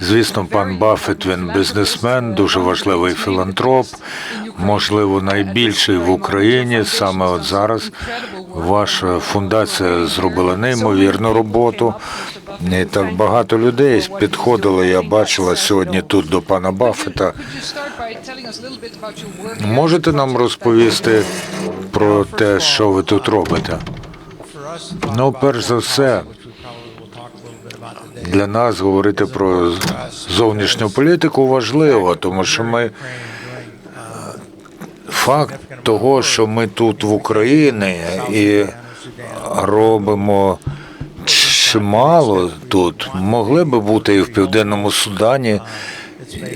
Звісно, пан Баффет, він бізнесмен, дуже важливий філантроп, можливо, найбільший в Україні. Саме от зараз ваша фундація зробила неймовірну роботу. І так багато людей підходило. Я бачила сьогодні тут до пана Баффета. Можете нам розповісти про те, що ви тут робите? Ну, перш за все, для нас говорити про зовнішню політику важливо, тому що ми е, факт того, що ми тут в Україні і робимо чимало тут, могли би бути і в Південному Судані,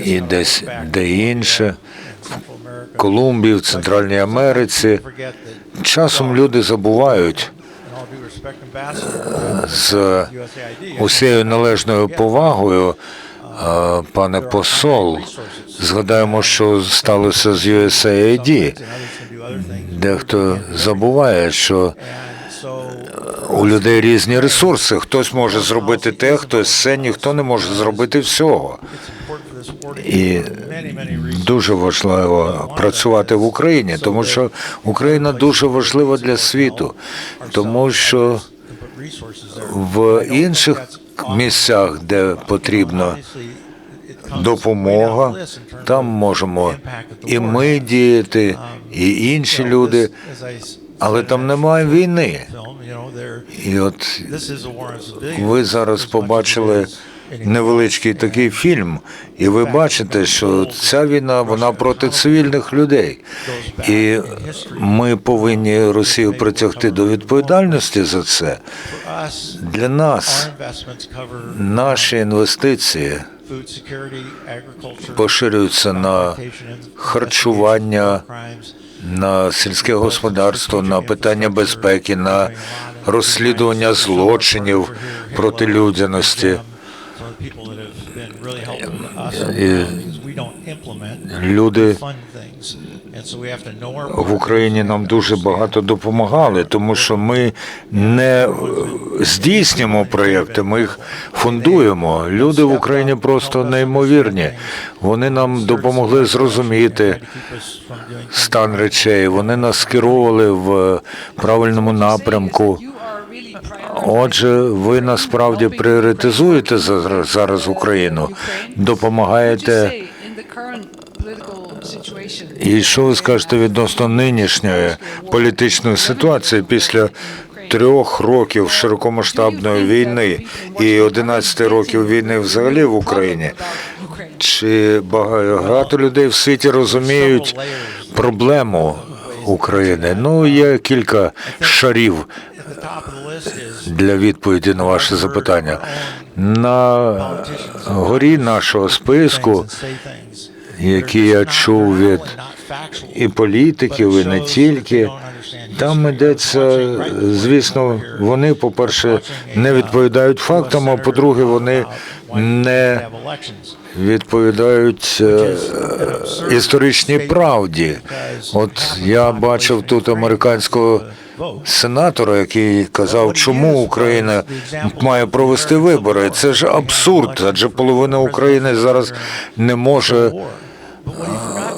і десь де інше, Колумбії, в Центральній Америці. Часом люди забувають з усією належною повагою, е, пане посол, згадаємо, що сталося з USAID. Дехто забуває, що у людей різні ресурси. Хтось може зробити те, хтось все, ніхто не може зробити всього. І дуже важливо працювати в Україні, тому що Україна дуже важлива для світу, тому що в інших місцях, де потрібна допомога, там можемо і ми діяти, і інші люди, але там немає війни. І от ви зараз побачили невеличкий такий фільм, і ви бачите, що ця війна вона проти цивільних людей, і ми повинні Росію притягти до відповідальності за це. Для нас наші інвестиції поширюються на харчування, на сільське господарство, на питання безпеки, на розслідування злочинів проти людяності. І люди в Україні нам дуже багато допомагали, тому що ми не здійснюємо проєкти, ми їх фундуємо. Люди в Україні просто неймовірні. Вони нам допомогли зрозуміти стан речей. Вони нас скеровували в правильному напрямку. Отже, ви насправді пріоритизуєте за- зараз Україну, допомагаєте. І що ви скажете відносно нинішньої політичної ситуації після трьох років широкомасштабної війни і 11 років війни взагалі в Україні? Чи багато людей в світі розуміють проблему України? Ну, є кілька шарів для відповіді на ваше запитання. На горі нашого списку, які я чув від і політиків, і не тільки. Там йдеться, звісно, вони, по-перше, не відповідають фактам, а по-друге, вони не відповідають е, історичній правді. От я бачив тут американського сенатора, який казав, чому Україна має провести вибори. Це ж абсурд, адже половина України зараз не може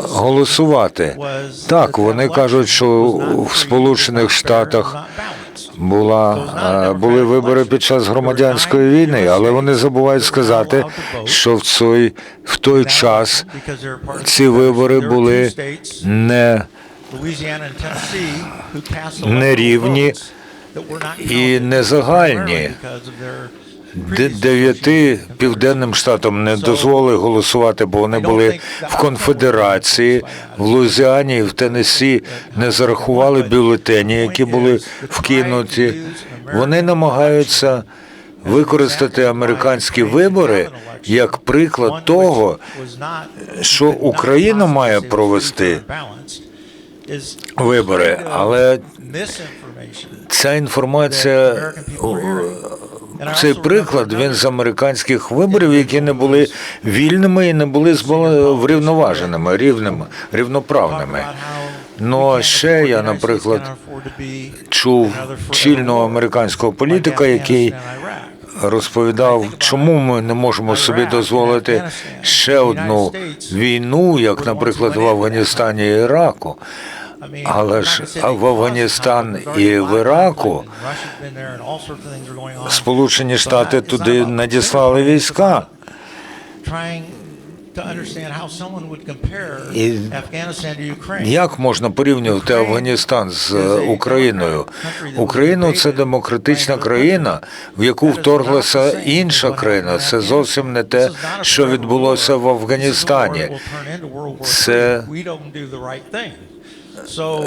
голосувати. Так, вони кажуть, що в Сполучених Штатах була е, були вибори під час громадянської війни, але вони забувають сказати, що в той, в той час ці вибори були не нерівні і не загальні. Де- Дев'яти південним штатам не дозволили голосувати, бо вони були в конфедерації. В Луїзіані в Теннессі не зарахували бюлетені, які були вкинуті. Вони намагаються використати американські вибори як приклад того, що Україна має провести вибори, але ця інформація. Цей приклад він з американських виборів, які не були вільними і не були врівноваженими, рівними, рівноправними. Ну а ще я, наприклад, чув чільного американського політика, який розповідав, чому ми не можемо собі дозволити ще одну війну, як, наприклад, в Афганістані і Іраку. Але ж в Афганістан і в Іраку Сполучені Штати туди надіслали війська. І Як можна порівнювати Афганістан з Україною? Україна це демократична країна, в яку вторглася інша країна. Це зовсім не те, що відбулося в Афганістані. Це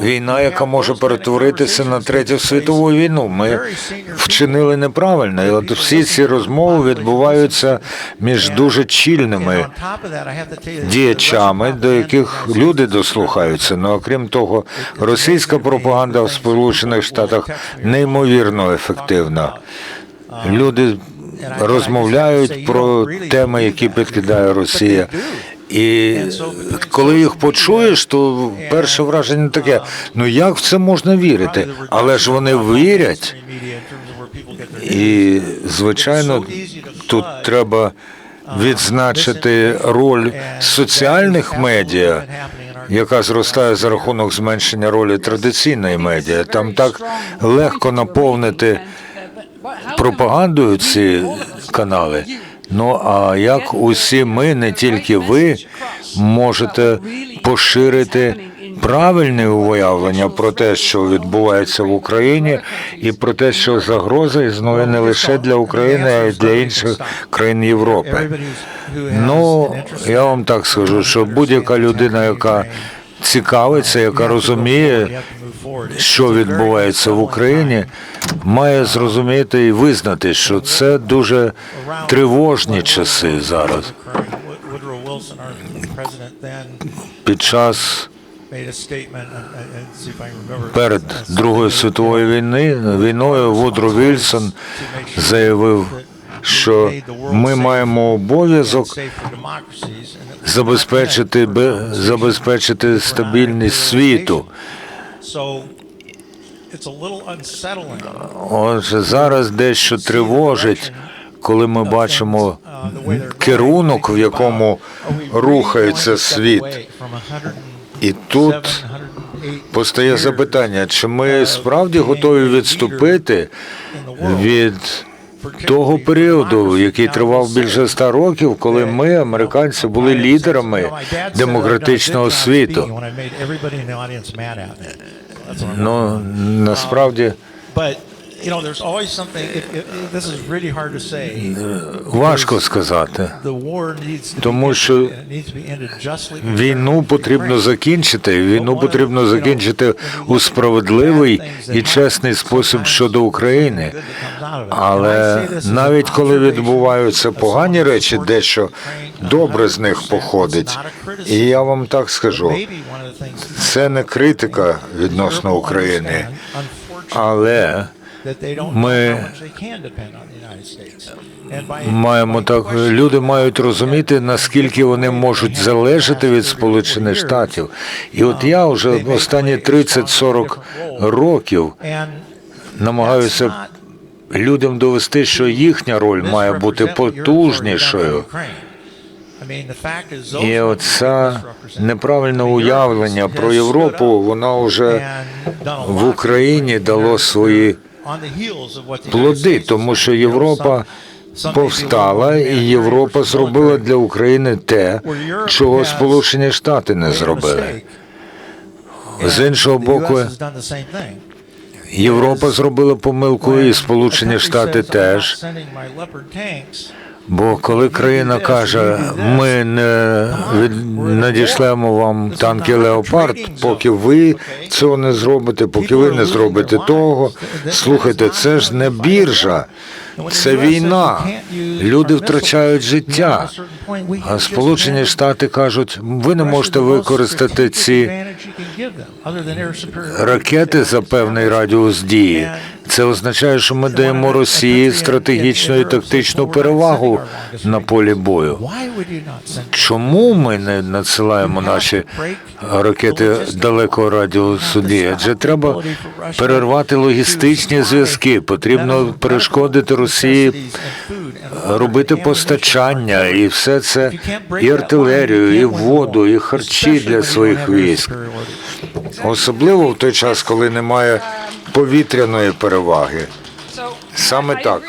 Війна, яка може перетворитися на третю світову війну. Ми вчинили неправильно, і от всі ці розмови відбуваються між дуже чільними діячами, до яких люди дослухаються. Ну окрім того, російська пропаганда в Сполучених Штатах неймовірно ефективна. Люди розмовляють про теми, які підкидає Росія. І коли їх почуєш, то перше враження таке: ну як в це можна вірити? Але ж вони вірять, і звичайно, тут треба відзначити роль соціальних медіа, яка зростає за рахунок зменшення ролі традиційної медіа. Там так легко наповнити пропагандою ці канали. Ну а як усі ми, не тільки ви, можете поширити правильне уявлення про те, що відбувається в Україні, і про те, що загроза існує не лише для України, а й для інших країн Європи. Ну я вам так скажу, що будь-яка людина, яка цікавиться, яка розуміє, що відбувається в Україні, має зрозуміти і визнати, що це дуже тривожні часи зараз. Під час перед Другою світовою війни війною Вудро Вільсон заявив, що ми маємо обов'язок забезпечити бе- забезпечити стабільність світу. Отже, зараз дещо тривожить, коли ми бачимо керунок, в якому рухається світ. І тут постає запитання, чи ми справді готові відступити від того періоду, який тривав більше ста років, коли ми, американці, були лідерами демократичного світу. Ну насправді важко сказати. Тому що Війну потрібно закінчити. Війну потрібно закінчити у справедливий і чесний спосіб щодо України. Але навіть коли відбуваються погані речі, дещо добре з них походить. І я вам так скажу, це не критика відносно України, але ми маємо так. Люди мають розуміти, наскільки вони можуть залежати від Сполучених Штатів. І от я вже останні 30-40 років намагаюся людям довести, що їхня роль має бути потужнішою. І оце неправильне уявлення про Європу, воно вже в Україні дало свої плоди, тому що Європа повстала, і Європа зробила для України те, чого Сполучені Штати не зробили. З іншого боку, Європа зробила помилку, і Сполучені Штати теж. Бо коли країна каже, ми не надішлемо вам танки Леопард, поки ви цього не зробите, поки ви не зробите того. Слухайте, це ж не біржа, це війна. Люди втрачають життя. А Сполучені Штати кажуть, ви не можете використати ці ракети за певний радіус дії. Це означає, що ми даємо Росії стратегічну і тактичну перевагу на полі бою. Чому ми не надсилаємо наші ракети далекого радіусу дії? Адже треба перервати логістичні зв'язки. Потрібно перешкодити Росії робити постачання і все це і артилерію, і воду, і харчі для своїх військ. Особливо в той час, коли немає повітряної переваги. Саме так.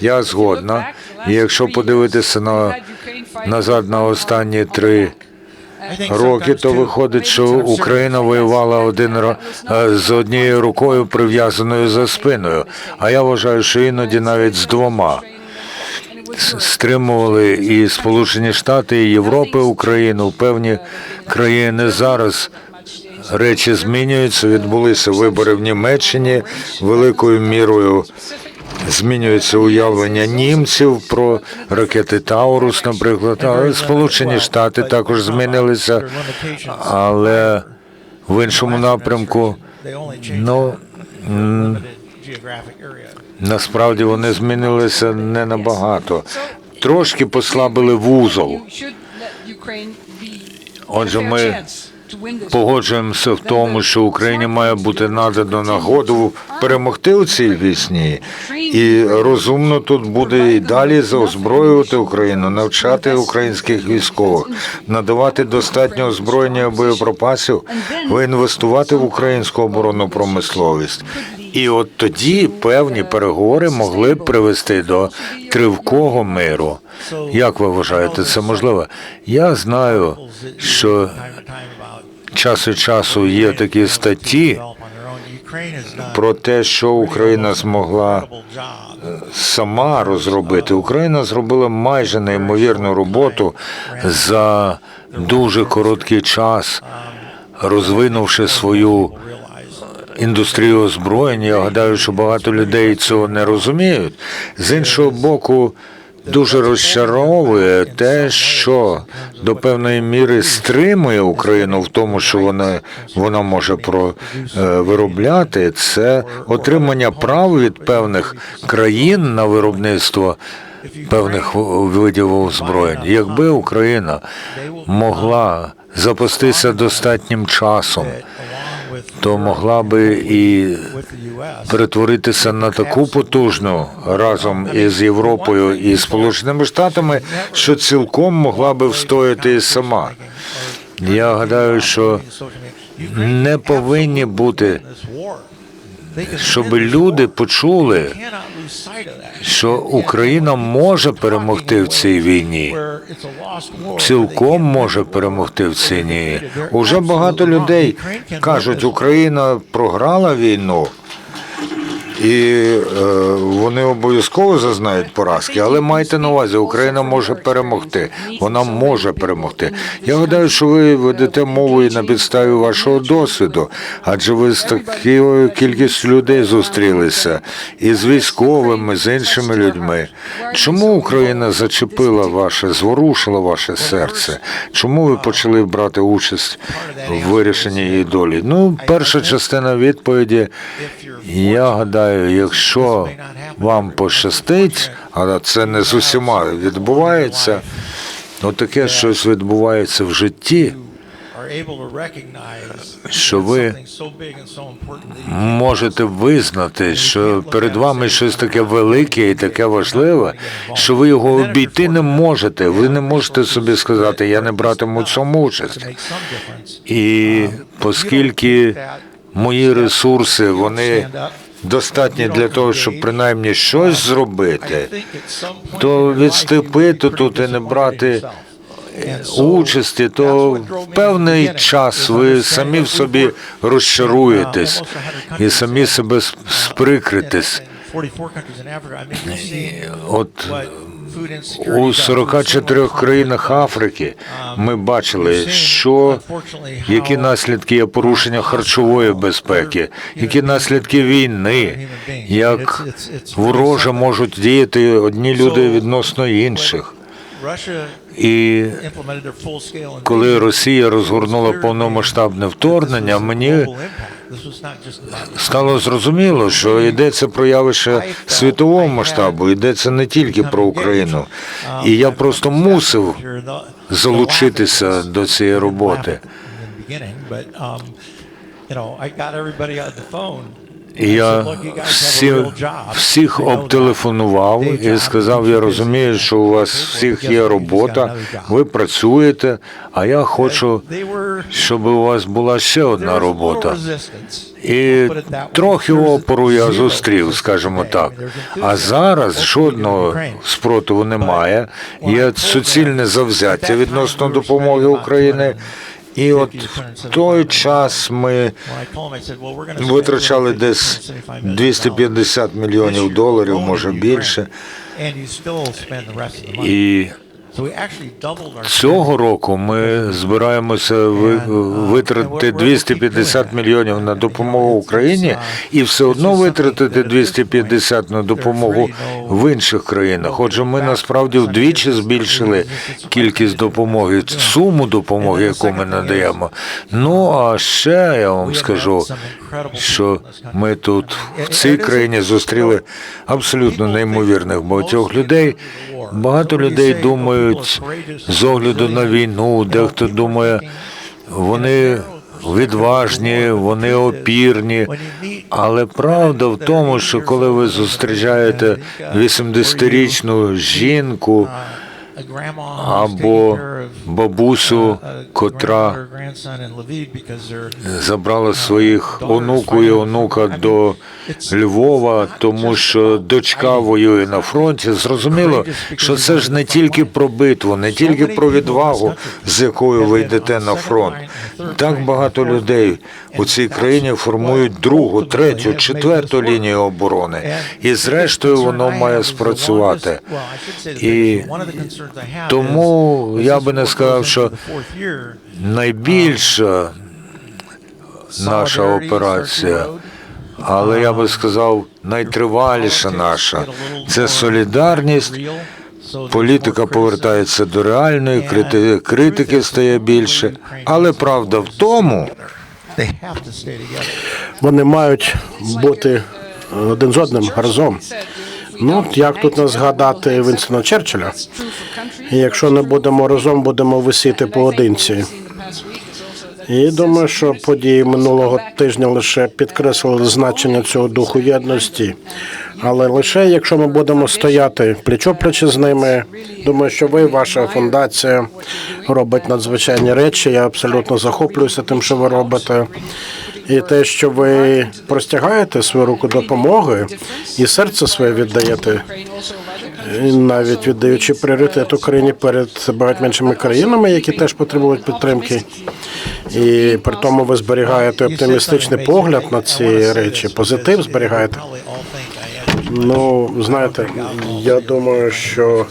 Я згодна. І якщо подивитися на назад на останні три роки, то виходить, що Україна воювала один е, з однією рукою прив'язаною за спиною. А я вважаю, що іноді навіть з двома стримували і Сполучені Штати, і Європи Україну. Певні країни зараз речі змінюються. Відбулися вибори в Німеччині великою мірою. Змінюється уявлення німців про ракети Таурус, наприклад. Але Сполучені Штати також змінилися, але в іншому напрямку. Ну? Насправді вони змінилися не набагато. Трошки послабили вузол. Отже, ми Погоджуємося в тому, що Україні має бути надано нагоду перемогти у цій війні, і розумно тут буде і далі заозброювати Україну, навчати українських військових, надавати достатньо озброєння боєприпасів, інвестувати в українську оборонну промисловість. І от тоді певні переговори могли б привести до тривкого миру. Як ви вважаєте, це можливо? Я знаю, що час від часу є такі статті про те, що Україна змогла сама розробити. Україна зробила майже неймовірну роботу за дуже короткий час, розвинувши свою індустрію озброєння. Я гадаю, що багато людей цього не розуміють. З іншого боку, дуже розчаровує те, що до певної міри стримує Україну в тому, що вона, вона може про е, виробляти, це отримання прав від певних країн на виробництво певних видів озброєнь. Якби Україна могла запастися достатнім часом, то могла би і перетворитися на таку потужну разом із Європою і Сполученими Штатами, що цілком могла би встояти і сама. Я гадаю, що не повинні бути, щоб люди почули, що Україна може перемогти в цій війні. Цілком може перемогти в цій війні. Уже багато людей кажуть, Україна програла війну, і е, вони обов'язково зазнають поразки. Але майте на увазі, Україна може перемогти. Вона може перемогти. Я гадаю, що ви ведете мову і на підставі вашого досвіду, адже ви з такою кількістю людей зустрілися і з військовими, з іншими людьми. Чому Україна зачепила ваше, зворушила ваше серце? Чому ви почали брати участь в вирішенні її долі? Ну, перша частина відповіді. Я гадаю, якщо вам пощастить, а це не з усіма відбувається, ну таке щось відбувається в житті, що ви можете визнати, що перед вами щось таке велике і таке важливе, що ви його обійти не можете. Ви не можете собі сказати, я не братиму цьому участь. І оскільки мої ресурси вони. Достатні для того, щоб принаймні щось зробити, то відступити тут і не брати участі, то в певний час ви самі в собі розчаруєтесь і самі себе сприкритесь. 44 countries in Africa. I mean, you've seen От у does. 44 країнах Африки ми бачили, що які наслідки є порушення харчової безпеки, які наслідки війни, як вороже можуть діяти одні люди відносно інших. І коли Росія розгорнула повномасштабне вторгнення, мені стало зрозуміло, що йдеться про явище світового масштабу, йдеться не тільки про Україну. І я просто мусив залучитися до цієї роботи. Я всі, всіх обтелефонував і сказав, я розумію, що у вас всіх є робота, ви працюєте, а я хочу, щоб у вас була ще одна робота. І трохи опору я зустрів, скажімо так. А зараз жодного спротиву немає. Є суцільне завзяття відносно допомоги України. І от в той час ми витрачали десь 250 мільйонів доларів, може більше. І цього року ми збираємося витратити 250 мільйонів на допомогу Україні і все одно витратити 250 на допомогу в інших країнах. Отже, ми насправді вдвічі збільшили кількість допомоги, суму допомоги, яку ми надаємо. Ну а ще я вам скажу, що ми тут в цій країні зустріли абсолютно неймовірних багатьох людей. Багато людей думають з огляду на війну, дехто думає, вони відважні, вони опірні. Але правда в тому, що коли ви зустрічаєте 80-річну жінку або бабусю, котра забрала своїх онуку і онука до Львова, тому що дочка воює на фронті. Зрозуміло, що це ж не тільки про битву, не тільки про відвагу, з якою ви йдете на фронт. Так багато людей у цій країні формують другу, третю, четверту лінію оборони, і зрештою воно має спрацювати. І тому я би не сказав, що найбільша наша операція, але я би сказав, найтриваліша наша це солідарність. Політика повертається до реальної, крити- критики стає більше. Але правда в тому, Вони мають бути один з одним разом. Ну, як тут не згадати Вінстона Черчилля? Якщо не будемо разом, будемо висіти поодинці. І думаю, що події минулого тижня лише підкреслили значення цього духу єдності. Але лише якщо ми будемо стояти пліч-опліч з ними, думаю, що ви, ваша фундація, робить надзвичайні речі. Я абсолютно захоплююся тим, що ви робите. І те, що ви простягаєте свою руку допомоги і серце своє віддаєте, навіть віддаючи пріоритет Україні перед багатьма іншими країнами, які теж потребують підтримки. І при тому ви зберігаєте оптимістичний погляд на ці речі, позитив зберігаєте. Ну, знаєте, я думаю, що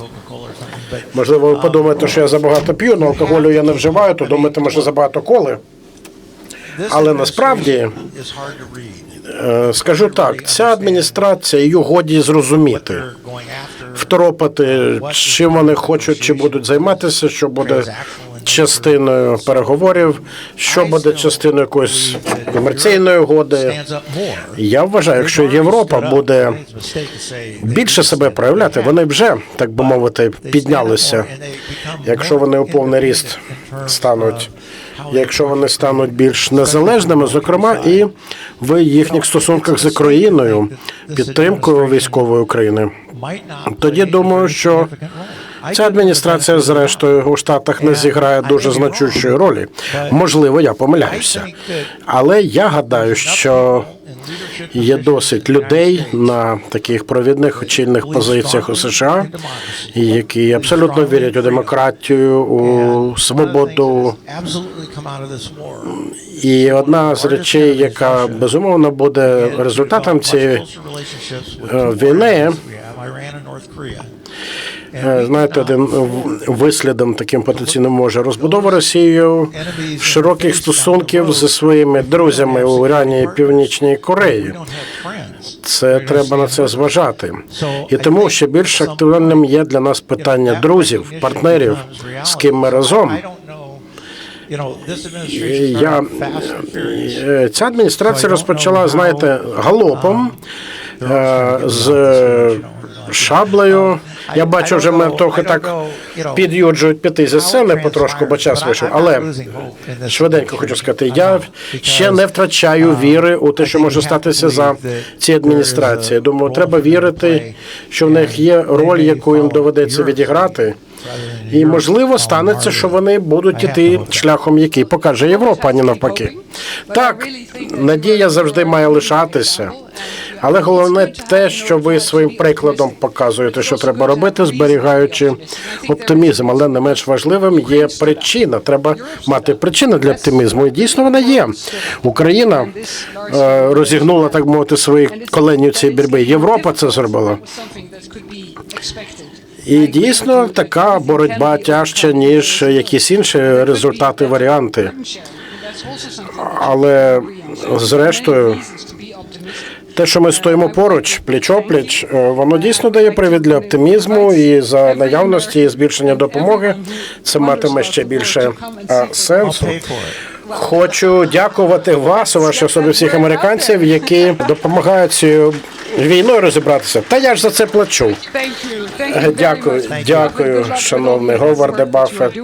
можливо ви подумаєте, що я забагато п'ю, але алкоголю я не вживаю, то думаєте, може забагато коли. Але насправді Е, Скажу так, ця адміністрація її годі зрозуміти, второпати, чим вони хочуть, чи будуть займатися, що буде частиною переговорів, що буде частиною якоїсь комерційної угоди. Я вважаю, якщо Європа буде більше себе проявляти, вони вже так би мовити піднялися. Якщо вони у повний ріст стануть, якщо вони стануть більш незалежними, зокрема і в їхніх стосунках з Україною, підтримкою військової України, тоді думаю, що ця адміністрація, зрештою, у штатах не зіграє дуже значущої ролі. Можливо, я помиляюся, але я гадаю, що є досить людей на таких провідних очільних позиціях у США, які абсолютно вірять у демократію, у свободу. І одна з речей, яка безумовно буде результатом цієї е, війни, е, знаєте, один вислідом таким потенційним може розбудова Росією широких стосунків зі своїми друзями у Ірані і Північній Кореї. Це треба на це зважати. І тому ще більш актуальним є для нас питання друзів, партнерів, з ким ми разом. Я е, ця адміністрація розпочала, знаєте, галопом е, з шаблею. Я бачу, вже мене трохи так під'юджують піти зі сцени потрошку, бо час вийшов. Але швиденько хочу сказати, я ще не втрачаю віри у те, що може статися за ці адміністрації. Думаю, треба вірити, що в них є роль, яку їм доведеться відіграти. І можливо станеться, що вони будуть іти шляхом, який покаже Європа, а не навпаки. Так, надія завжди має лишатися. Але головне те, що ви своїм прикладом показуєте, що треба робити, зберігаючи оптимізм. Але не менш важливим є причина. Треба мати причину для оптимізму. І дійсно вона є. Україна е, розігнула, так мовити, свої колені у цій боротьбі. Європа це зробила. І дійсно така боротьба тяжча, ніж якісь інші результати, варіанти. Але зрештою, те, що ми стоїмо поруч, пліч-опліч, е, воно дійсно дає привід для оптимізму і за наявності і збільшення допомоги це матиме ще більше е, сенсу. Хочу дякувати вас, у вашій особі всіх американців, які допомагають цією війною розібратися. Та я ж за це плачу. Е, Дякую, дякую, шановний Говарде Баффет.